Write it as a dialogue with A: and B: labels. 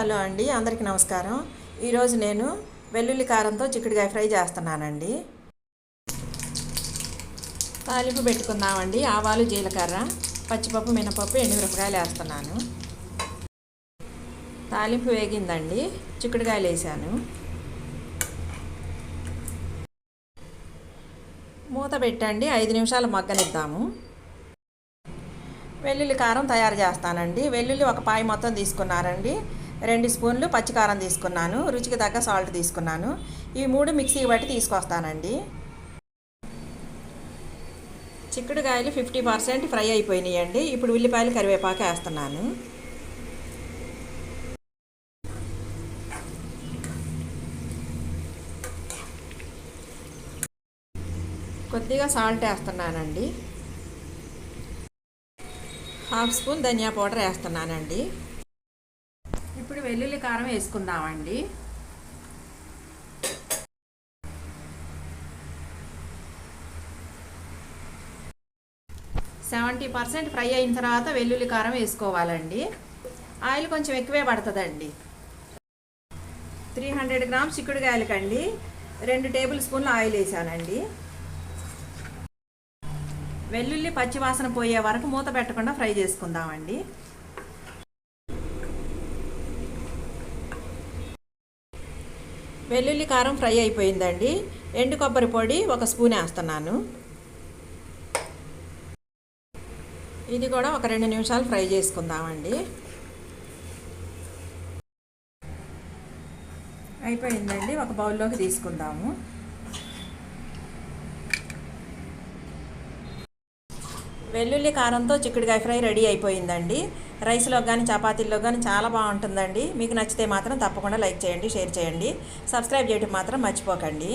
A: Hello అండి అందరికీ నమస్కారం. ఈరోజు నేను వెల్లుల్లి కారంతో చిక్కుడుకాయ ఫ్రై చేస్తున్నానండి. తాలింపు పెట్టుకుందామండి. ఆవాలు జీలకర్ర పచ్చిపప్పు మినపప్పు ఎండుమిరపకాయలు వేస్తున్నాను. తాలింపు వేగిందండి. చిక్కుడుకాయలు వేసాను. మూత పెట్టండి. ఐదు నిమిషాలు మగ్గనిద్దాము. వెల్లుల్లి కారం తయారు చేస్తానండి. వెల్లుల్లి ఒక పాయి మొత్తం తీసుకున్నారండి. రెండు స్పూన్లు పచ్చికారం తీసుకున్నాను రుచికి తగ్గ సాల్ట్ తీసుకున్నాను. ఈ మూడు మిక్సీకి బట్టి తీసుకొస్తానండి. చిక్కుడుకాయలు ఫిఫ్టీ పర్సెంట్ ఫ్రై అయిపోయినాయండి. ఇప్పుడు ఉల్లిపాయలు కరివేపాకు వేస్తున్నాను. కొద్దిగా సాల్ట్ వేస్తున్నానండి. హాఫ్ స్పూన్ ధనియా పౌడర్ వేస్తున్నానండి. ఇప్పుడు వెల్లుల్లి కారం వేసుకుందామండి. సెవెంటీ పర్సెంట్ ఫ్రై అయిన తర్వాత వెల్లుల్లి కారం వేసుకోవాలండి. ఆయిల్ కొంచెం ఎక్కువే పడుతుందండి. త్రీ హండ్రెడ్ గ్రామ్స్ చిక్కుడుకాయలకండి. రెండు టేబుల్ స్పూన్లు ఆయిల్ వేసానండి. వెల్లుల్లి పచ్చివాసన పోయే వరకు మూత పెట్టకుండా ఫ్రై చేసుకుందామండి. వెల్లుల్లి కారం ఫ్రై అయిపోయిందండి. ఎండు కొబ్బరి పొడి ఒక స్పూన్ వేస్తున్నాను. ఇది కూడా ఒక రెండు నిమిషాలు ఫ్రై చేసుకుందామండి. అయిపోయిందండి. ఒక బౌల్లోకి తీసుకుందాము. వెల్లుల్లి కారంతో చిక్కుడుకాయ ఫ్రై రెడీ అయిపోయిందండి. రైస్లో కానీ చపాతీల్లో కానీ చాలా బాగుంటుందండి. మీకు నచ్చితే మాత్రం తప్పకుండా లైక్ చేయండి షేర్ చేయండి. సబ్స్క్రైబ్ చేయడం మాత్రం మర్చిపోకండి.